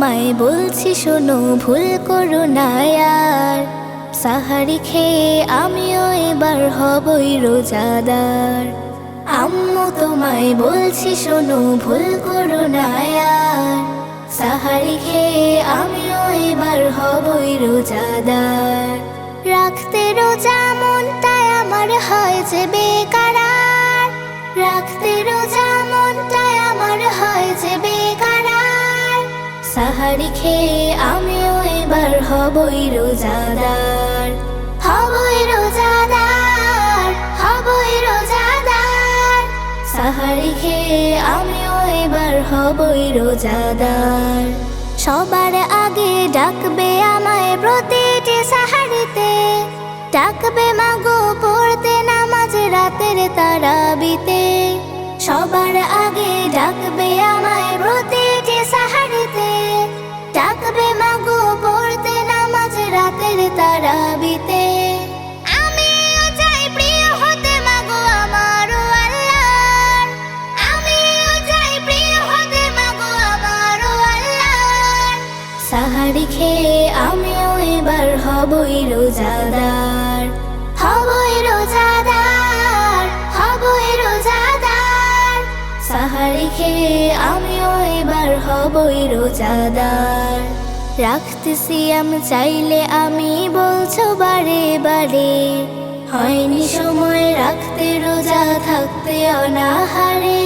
তোমায় বলছি শোনো, ভুল করো না আর। সাহারি খেয়ে আমিও এবার হবই রোজাদার। আম্মু তোমায় বলছি শোনো, ভুল করো না আর। সাহারি খেয়ে আমিও এবার হবই রোজাদার। রাখতে রোজা মনটায় আমার হয় যে বেকারার সাহারি খেয়ে আমিও এবার হবই রোজাদার। হবই রোজাদার হবই রোজাদার। সাহারি খেয়ে আমিও এবার হবই রোজাদার। সবার আগে ডাকবে আমায় প্রতিটি সাহারিতে। ডাকবে, মাগো, পড়তে নামাজ রাতের তারাবিতে। সবার আগে ডাকবে আমায় সাহারি খেয়ে আমিও এবার হবই রোজাদার হবই রোজাদার হবই রোজাদার। সাহারি খেয়ে আমিও এবার হবই রোজাদার। রাখতেছি আমি চাইলে আমি বলছো বারে বারে, হয়নি সময় রাখতে, রোজা থাকতে অনাহারে।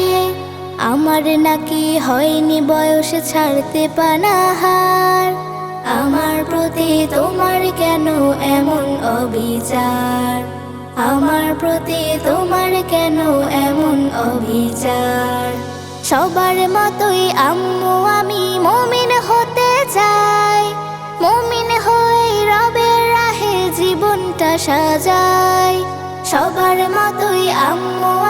আমার নাকি হয়নি বয়স ছাড়তে পানাহার। অবিচার। আমার প্রতি তোমার কেন এমন অবিচার? সবার মতোই আম্মু, আমি মমিন হতে চাই। মমিন হয়ে রবের রাহে জীবনটা সাজাই। সবার মতোই আম্মু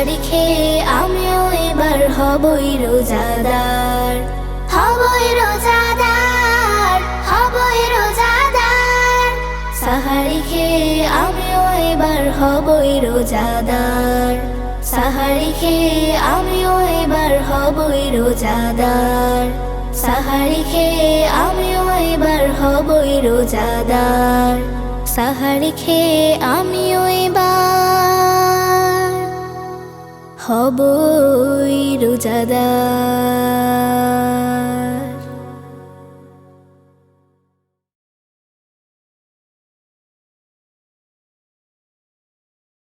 সাহারি খেয়ে আমিও এবার হবই রোজাদার। হবই রোজাদার হবই রোজাদার। সাহারি খেয়ে আমিও এবার হবই রোজাদার। সাহারি খেয়ে আমিও এবার হবই রোজাদার। সাহারি খেয়ে আমিও এবার হবই রোজাদার। সাহারি খেয়ে আমিও এবার হবই রোজাদার।